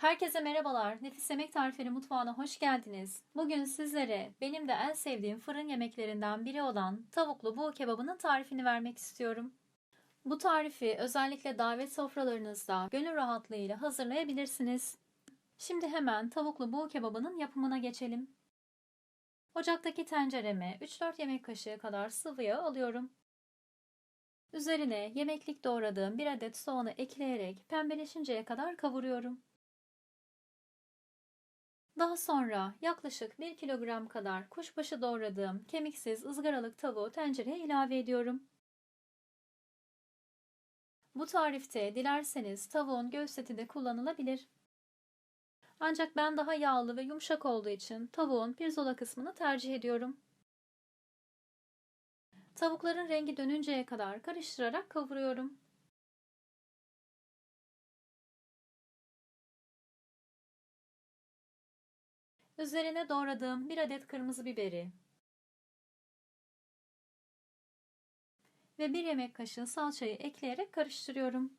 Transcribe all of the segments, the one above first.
Herkese merhabalar. Nefis Yemek Tarifleri Mutfağı'na hoş geldiniz. Bugün sizlere benim de en sevdiğim fırın yemeklerinden biri olan tavuklu buğu kebabının tarifini vermek istiyorum. Bu tarifi özellikle davet sofralarınızda gönül rahatlığıyla hazırlayabilirsiniz. Şimdi hemen tavuklu buğu kebabının yapımına geçelim. Ocaktaki tencereme 3-4 yemek kaşığı kadar sıvı yağ alıyorum. Üzerine yemeklik doğradığım bir adet soğanı ekleyerek pembeleşinceye kadar kavuruyorum. Daha sonra yaklaşık 1 kilogram kadar kuşbaşı doğradığım kemiksiz ızgaralık tavuğu tencereye ilave ediyorum. Bu tarifte dilerseniz tavuğun göğüs eti de kullanılabilir. Ancak ben daha yağlı ve yumuşak olduğu için tavuğun pirzola kısmını tercih ediyorum. Tavukların rengi dönünceye kadar karıştırarak kavuruyorum. Üzerine doğradığım bir adet kırmızı biberi ve bir yemek kaşığı salçayı ekleyerek karıştırıyorum.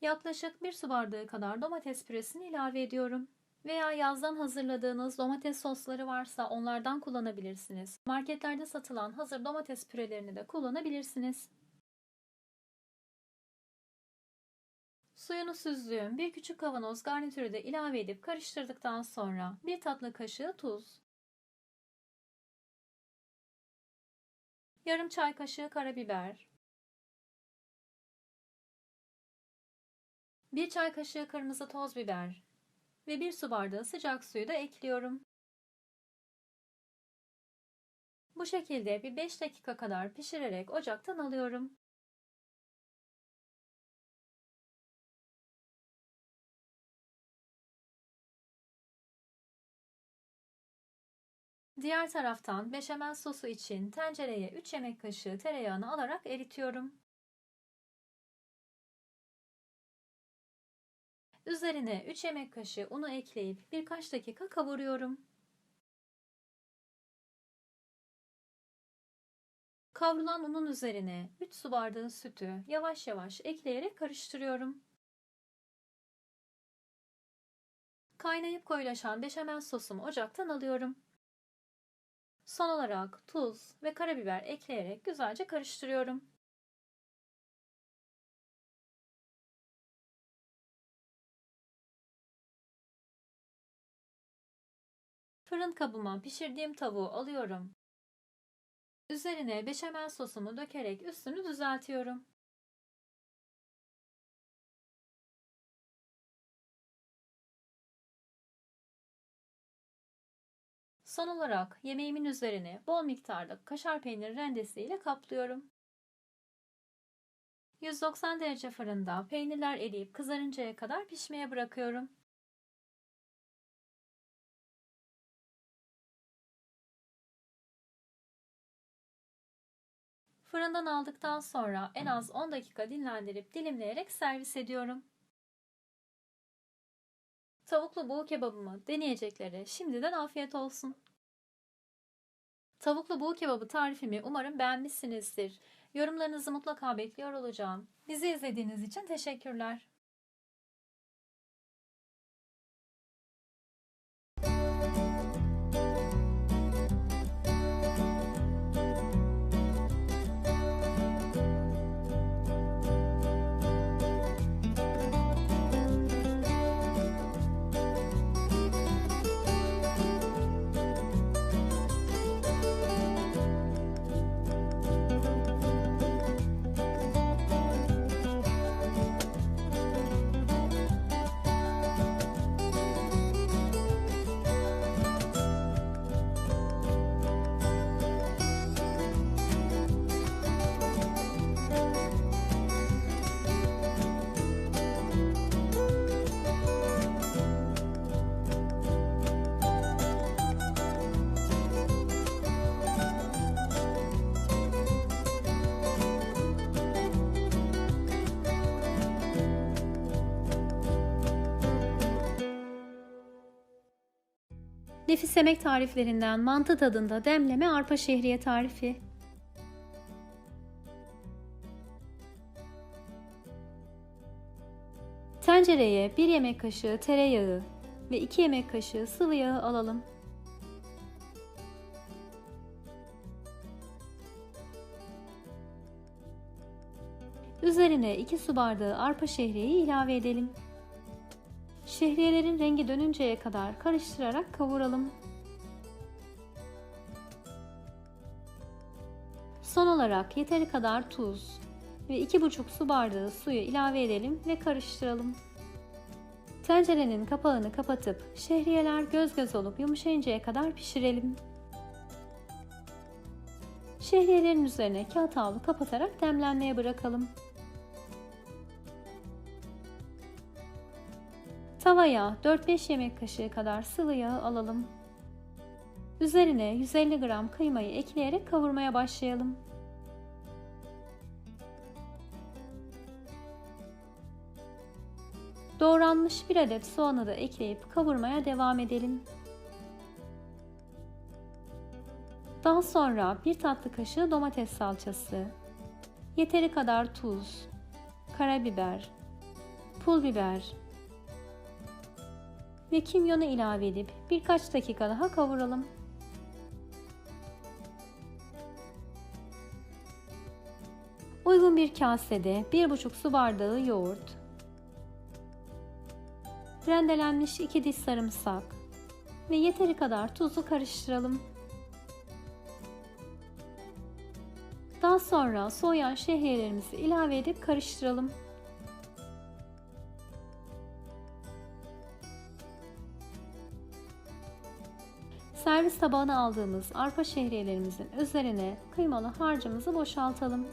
Yaklaşık bir su bardağı kadar domates püresini ilave ediyorum. Veya yazdan hazırladığınız domates sosları varsa onlardan kullanabilirsiniz. Marketlerde satılan hazır domates pürelerini de kullanabilirsiniz. Suyunu süzdüğüm bir küçük kavanoz garnitürü de ilave edip karıştırdıktan sonra bir tatlı kaşığı tuz, yarım çay kaşığı karabiber, bir çay kaşığı kırmızı toz biber ve bir su bardağı sıcak suyu da ekliyorum. Bu şekilde bir 5 dakika kadar pişirerek ocaktan alıyorum. Diğer taraftan beşamel sosu için tencereye 3 yemek kaşığı tereyağını alarak eritiyorum. Üzerine 3 yemek kaşığı unu ekleyip birkaç dakika kavuruyorum. Kavrulan unun üzerine 3 su bardağı sütü yavaş yavaş ekleyerek karıştırıyorum. Kaynayıp koyulaşan beşamel sosumu ocaktan alıyorum. Son olarak tuz ve karabiber ekleyerek güzelce karıştırıyorum. Fırın kabıma pişirdiğim tavuğu alıyorum. Üzerine beşamel sosumu dökerek üstünü düzeltiyorum. Son olarak yemeğimin üzerine bol miktarda kaşar peynir rendesi ile kaplıyorum. 190 derece fırında peynirler eriyip kızarıncaya kadar pişmeye bırakıyorum. Fırından aldıktan sonra en az 10 dakika dinlendirip dilimleyerek servis ediyorum. Tavuklu buğu kebabımı deneyeceklere şimdiden afiyet olsun. Tavuklu buğu kebabı tarifimi umarım beğenmişsinizdir. Yorumlarınızı mutlaka bekliyor olacağım. Bizi izlediğiniz için teşekkürler. Nefis yemek tariflerinden mantı tadında demleme arpa şehriye tarifi. Tencereye 1 yemek kaşığı tereyağı ve 2 yemek kaşığı sıvı yağı alalım. Üzerine 2 su bardağı arpa şehriyeyi ilave edelim. Şehriyelerin rengi dönünceye kadar karıştırarak kavuralım. Son olarak yeteri kadar tuz ve 2,5 su bardağı suyu ilave edelim ve karıştıralım. Tencerenin kapağını kapatıp şehriyeler göz göz olup yumuşayıncaya kadar pişirelim. Şehriyelerin üzerine kağıt havlu kapatarak demlenmeye bırakalım. Tavaya 4-5 yemek kaşığı kadar sıvı yağ alalım. Üzerine 150 gram kıymayı ekleyerek kavurmaya başlayalım. Doğranmış bir adet soğanı da ekleyip kavurmaya devam edelim. Daha sonra bir tatlı kaşığı domates salçası, yeteri kadar tuz, karabiber, pul biber ve kimyonu ilave edip birkaç dakika daha kavuralım. Uygun bir kasede 1,5 su bardağı yoğurt, rendelenmiş 2 diş sarımsak ve yeteri kadar tuzu karıştıralım. Daha sonra soğuyan şehriyelerimizi ilave edip karıştıralım. Servis tabağına aldığımız arpa şehriyelerimizin üzerine kıymalı harcımızı boşaltalım.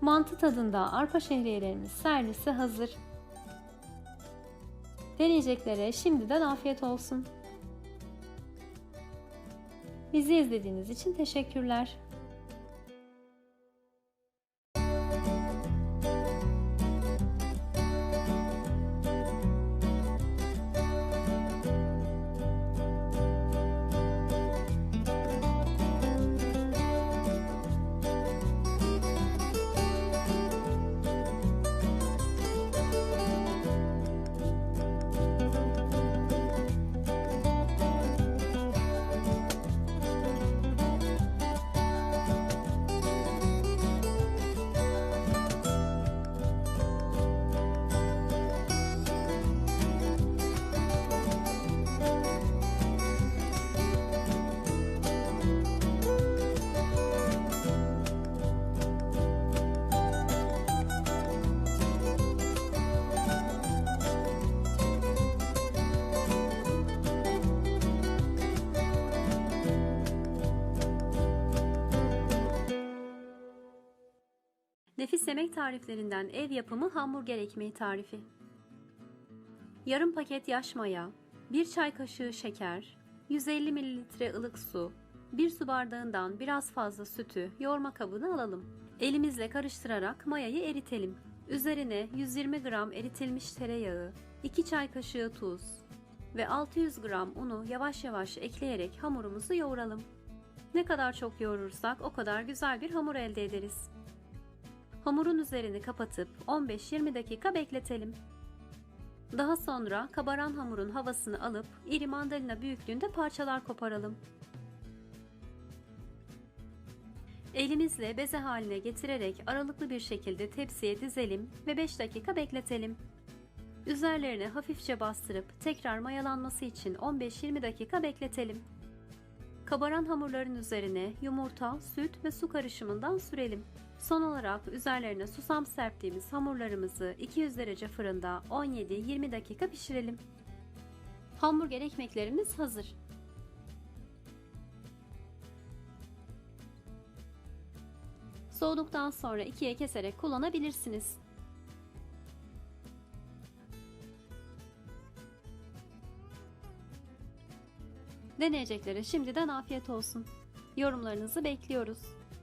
Mantı tadında arpa şehriyelerimiz servise hazır. Deneyeceklere şimdiden afiyet olsun. Bizi izlediğiniz için teşekkürler. Nefis yemek tariflerinden ev yapımı hamburger ekmeği tarifi. Yarım paket yaş maya, 1 çay kaşığı şeker, 150 ml ılık su, 1 su bardağından biraz fazla sütü yoğurma kabına alalım. Elimizle karıştırarak mayayı eritelim. Üzerine 120 gram eritilmiş tereyağı, 2 çay kaşığı tuz ve 600 gram unu yavaş yavaş ekleyerek hamurumuzu yoğuralım. Ne kadar çok yoğurursak o kadar güzel bir hamur elde ederiz. Hamurun üzerini kapatıp 15-20 dakika bekletelim. Daha sonra kabaran hamurun havasını alıp iri mandalina büyüklüğünde parçalar koparalım. Elimizle beze haline getirerek aralıklı bir şekilde tepsiye dizelim ve 5 dakika bekletelim. Üzerlerine hafifçe bastırıp tekrar mayalanması için 15-20 dakika bekletelim. Kabaran hamurların üzerine yumurta, süt ve su karışımından sürelim. Son olarak üzerlerine susam serptiğimiz hamurlarımızı 200 derece fırında 17-20 dakika pişirelim. Hamburger ekmeklerimiz hazır. Soğuduktan sonra ikiye keserek kullanabilirsiniz. Deneyeceklere şimdiden afiyet olsun. Yorumlarınızı bekliyoruz.